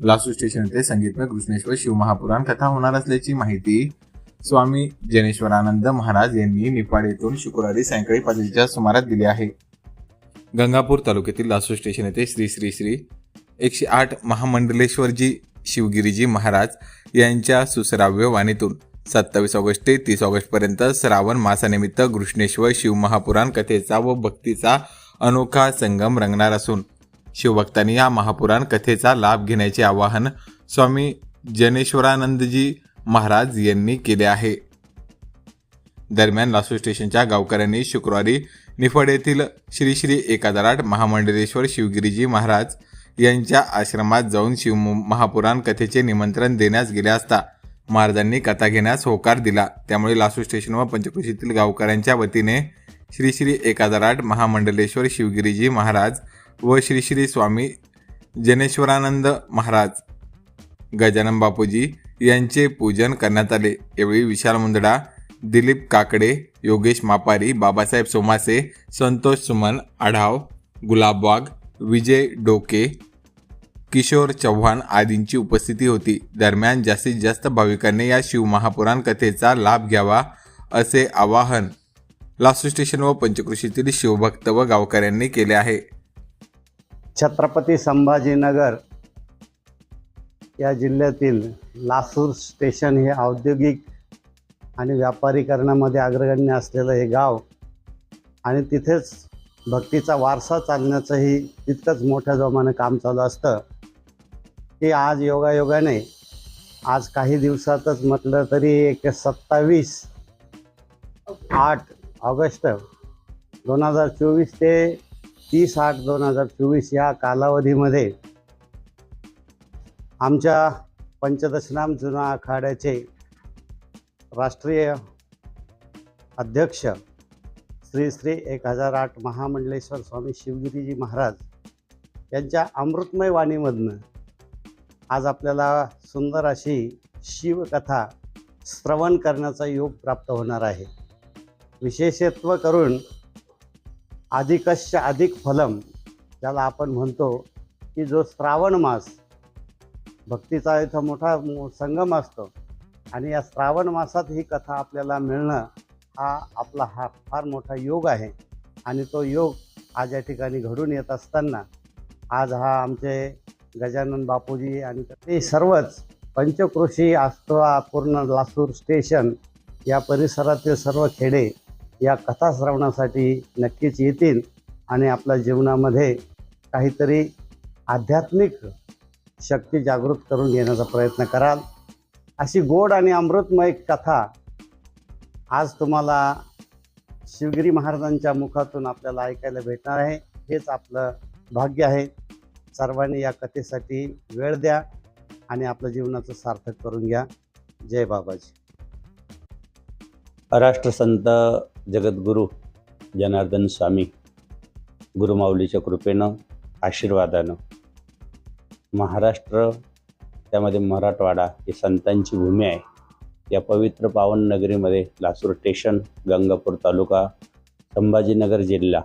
लासू station येथे संगीतमय कृष्णेश्वर शिवमहापुराण कथा होणार असल्याची माहिती स्वामी जनेश्वरानंद महाराज यांनी निपाड येथून शुक्रवारी सायंकाळी पाचच्या सुमारास दिली आहे. गंगापूर तालुक्यातील लासू स्टेशन येथे श्री श्री श्री एकशे आठ महामंडलेश्वरजी शिवगिरीजी महाराज यांच्या सुसराव्य वाणीतून सत्तावीस ऑगस्ट ते तीस ऑगस्टपर्यंत श्रावण मासानिमित्त घृष्णेश्वर शिवमहापुराण कथेचा व भक्तीचा अनोखा संगम रंगणार असून शिवभक्तांनी या महापुराण कथेचा लाभ घेण्याचे आवाहन स्वामी जनेश्वरानंदजी महाराज यांनी केले आहे. दरम्यान लासू स्टेशनच्या गावकऱ्यांनी शुक्रवारी निफड येथील श्री श्री एकादराट महामंडलेश्वर शिवगिरीजी महाराज यांच्या आश्रमात जाऊन शिव महापुराण कथेचे निमंत्रण देण्यास गेले असता महाराजांनी कथा घेण्यास होकार दिला. त्यामुळे लासू स्टेशन व पंचकृषीतील गावकऱ्यांच्या वतीने श्री श्री एकादराट महामंडलेश्वर शिवगिरीजी महाराज व श्री श्री स्वामी जनेश्वरानंद महाराज गजानन बापूजी यांचे पूजन करण्यात आले. यावेळी विशाल मुंदडा दिलीप काकडे योगेश मापारी बाबासाहेब सोमासे संतोष सुमन आढाव गुलाब वाघ विजय डोके किशोर चव्हाण आदींची उपस्थिती होती. दरम्यान जास्तीत जास्त भाविकांनी या शिवमहापुराण कथेचा लाभ घ्यावा असे आवाहन लासू स्टेशन व पंचकृषीतील शिवभक्त व गावकऱ्यांनी केले आहे. छत्रपती संभाजीनगर या जिल्ह्यातील लासूर स्टेशन हे औद्योगिक आणि व्यापारीकरणामध्ये अग्रगण्य असलेलं हे गाव आणि तिथेच भक्तीचा वारसा चालण्याचंही तितकंच मोठ्या जोमानं काम चालू असतं. की आज योगायोगाने आज काही दिवसातच म्हटलं तरी एक सत्तावीस आठ ऑगस्ट दोन हजार चोवीस ते तीस आठ दोन हजार चोवीस या कालावधीमध्ये आमच्या पंचदशनाम जुना आखाड्याचे राष्ट्रीय अध्यक्ष श्री श्री एक हजार आठ महामंडलेश्वर स्वामी शिवगिरीजी महाराज यांच्या अमृतमय वाणीमधनं आज आपल्याला सुंदर अशी शिवकथा श्रवण करण्याचा योग प्राप्त होणार आहे. विशेषत्व करून अधिकश्च अधिक फलम ज्याला आपण म्हणतो की जो श्रावण मास भक्तीचा इथं मोठा संगम असतो. आणि या श्रावण मासात ही कथा आपल्याला मिळणं हा आपला हा फार मोठा योग आहे. आणि तो योग आज या ठिकाणी घडून येत असताना आज हा आमचे गजानन बापूजी आणि ते सर्वच पंचकृषी असतो पूर्ण लासूर स्टेशन या परिसरातील सर्व खेडे या कथा श्रवणासाठी नक्कीच येतील आणि आपल्या जीवनामध्ये काहीतरी आध्यात्मिक शक्ती जागृत करून घेण्याचा प्रयत्न कराल. अशी गोड आणि अमृतमय कथा आज तुम्हाला शिवगिरी महाराजांच्या मुखातून आपल्याला ऐकायला भेटणार आहे. हेच आपलं भाग्य आहे. सर्वांनी या कथेसाठी वेळ द्या आणि आपलं जीवनाचं सार्थक करून घ्या. जय बाबाजी. राष्ट्रसंत जगद्गुरू जनार्दन स्वामी गुरुमाऊलीच्या कृपेनं आशीर्वादानं महाराष्ट्र त्यामध्ये मराठवाडा ही संतांची भूमी आहे. या पवित्र पावन नगरीमध्ये लासूर स्टेशन गंगापूर तालुका संभाजीनगर जिल्हा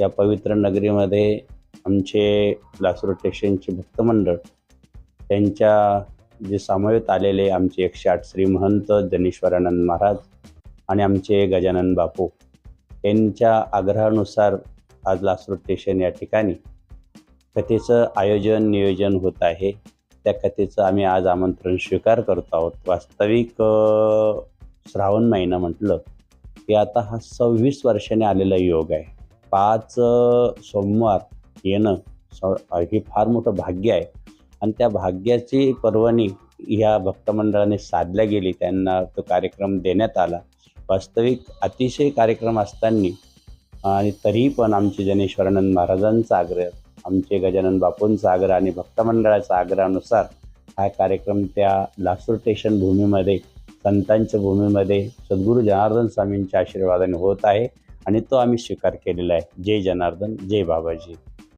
या पवित्र नगरीमध्ये आमचे लासूर स्टेशनचे भक्तमंडळ त्यांच्या जे सामवेत आलेले आमचे एकशे आठ श्री महंत जनेश्वरानंद महाराज आणि आमचे गजानन बापू यांच्या आग्रहानुसार आज लासूर स्टेशन या ठिकाणी कथेचं आयोजन नियोजन होत आहे. त्या कथेचं आम्ही आज आमंत्रण स्वीकार करतो आहोत. वास्तविक श्रावण महिना म्हटलं की आता हा सव्वीस वर्षाने आलेला योग आहे. पाच सोमवार येणं स हे फार मोठं भाग्य आहे. आणि त्या भाग्याची पर्वणी ह्या भक्तमंडळाने साधल्या गेली. त्यांना तो कार्यक्रम देण्यात आला. वास्तविक अतिशय कार्यक्रम असताना आणि तरीही पण आमचे जनेश्वरानंद महाराजांचा आग्रह आमचे गजानन बापूंचा आग्रह आणि भक्तमंडळाचा आग्रहानुसार हा कार्यक्रम त्या लासूर स्टेशन भूमीमध्ये संतांच्या भूमीमध्ये सद्गुरू जनार्दन स्वामींच्या आशीर्वादाने होत आहे आणि तो आम्ही स्वीकार केलेला आहे. जय जनार्दन जय बाबाजी.